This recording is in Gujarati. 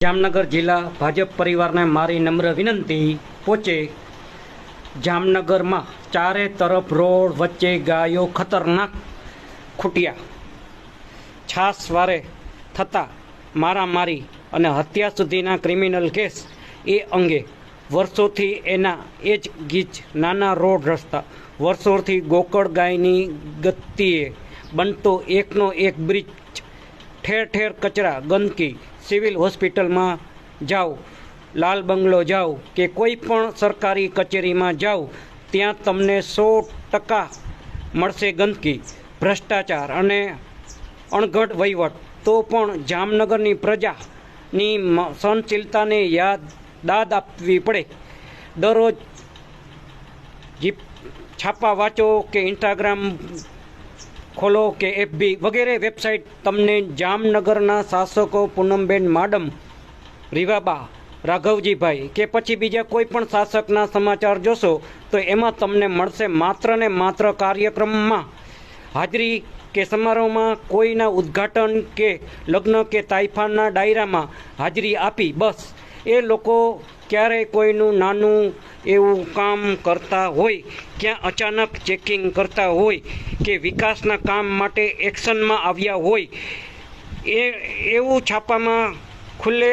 જામનગર જિલ્લા ભાજપ પરિવારને મારી નમ્ર વિનંતી પહોંચે. જામનગરમાં ચારે તરફ રોડ વચ્ચે ગાયો ખતરનાક ખૂટ્યા. છાસવારે થતા મારામારી અને હત્યા સુધીના ક્રિમિનલ કેસ એ અંગે વર્ષોથી એના એ જ ગીચ નાના રોડ રસ્તા વર્ષોથી ગોકળ ગાયની ગતિએ બનતો એકનો એક બ્રિજ ઠેર ઠેર કચરા, ગંદકી, સિવિલ હોસ્પિટલમાં જાઓ, લાલ બંગલો જાઓ કે કોઈ પણ સરકારી કચેરીમાં જાઓ, ત્યાં તમને સો ટકા મળશે ગંદકી, ભ્રષ્ટાચાર અને અણઘડ વહીવટ. તો પણ જામનગરની પ્રજાની સહનશીલતાને યાદ, દાદ આપવી પડે. દરરોજ જીપ છાપા વાંચો કે ઇન્સ્ટાગ્રામ ખોલો કે એફબી વગેરે વેબસાઇટ. તમને જામનગરના શાસકો પૂનમબેન માડમ, રીવાબા, રાઘવજીભાઈ કે પછી બીજા કોઈ પણ શાસકના સમાચાર જોશો, તો એમાં તમને મળશે માત્ર ને માત્ર કાર્યક્રમમાં હાજરી કે સમારોહમાં કોઈના ઉદ્ઘાટન કે લગ્ન કે તાઇફાના ડાયરામાં હાજરી આપી. બસ, એ લોકો ક્યારેય કોઈનું નાનું એવું કામ કરતા હોય, ક્યાં અચાનક ચેકિંગ કરતા હોય કે વિકાસના કામ માટે એક્શનમાં આવ્યા હોય, એ, એવું છાપામાં ખુલ્લે